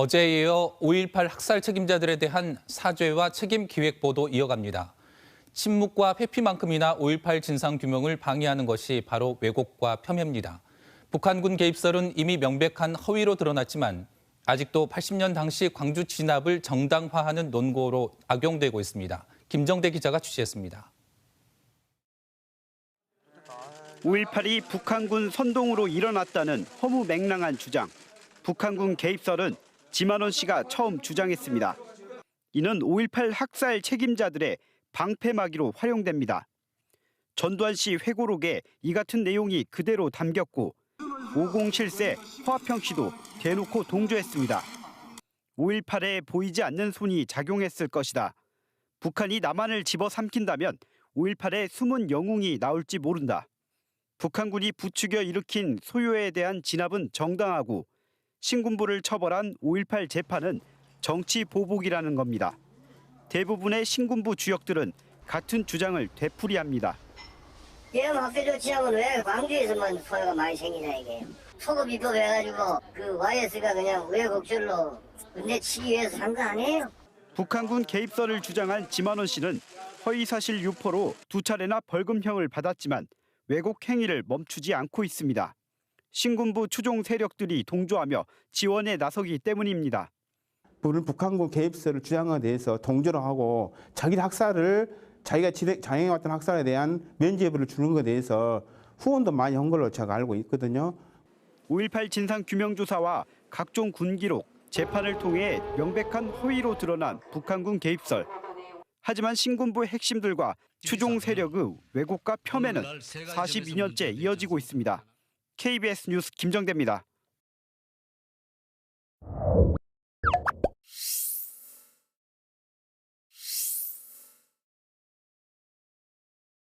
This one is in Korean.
어제에 이어 5.18 학살 책임자들에 대한 사죄와 책임 기획 보도 이어갑니다. 침묵과 회피만큼이나 5.18 진상 규명을 방해하는 것이 바로 왜곡과 폄훼입니다. 북한군 개입설은 이미 명백한 허위로 드러났지만 아직도 80년 당시 광주 진압을 정당화하는 논거로 악용되고 있습니다. 김정대 기자가 취재했습니다. 5.18이 북한군 선동으로 일어났다는 허무맹랑한 주장. 북한군 개입설은 지만원 씨가 처음 주장했습니다. 이는 5.18 학살 책임자들의 방패막이로 활용됩니다. 전두환 씨 회고록에 이 같은 내용이 그대로 담겼고 507세 허화평 씨도 대놓고 동조했습니다. 5.18에 보이지 않는 손이 작용했을 것이다. 북한이 남한을 집어삼킨다면 5.18에 숨은 영웅이 나올지 모른다. 북한군이 부추겨 일으킨 소요에 대한 진압은 정당하고 신군부를 처벌한 5.18 재판은 정치 보복이라는 겁니다. 대부분의 신군부 주역들은 같은 주장을 되풀이합니다. 이런 학교적 지역은 왜 광주에서만 소요가 많이 생기냐 이게 소급 입법 해가지고 그 YS가 그냥 외국줄로 내치기 위해서 한 거 아니에요? 북한군 개입설을 주장한 지만원 씨는 허위사실 유포로 두 차례나 벌금형을 받았지만 왜곡 행위를 멈추지 않고 있습니다. 신군부 추종 세력들이 동조하며 지원에 나서기 때문입니다. 불 북한군 개입설을 주장에 대해서 동조를 하고 자기 학살을 자기가 진행- 자행해왔던 학살에 대한 면죄부를 주는 것에 대해서 후원도 많이 한 걸로 제가 알고 있거든요. 5.18 진상 규명 조사와 각종 군 기록, 재판을 통해 명백한 허위로 드러난 북한군 개입설. 하지만 신군부 핵심들과 추종 세력의 왜곡과 폄훼는 42년째 이어지고 있습니다. KBS 뉴스 김정대입니다.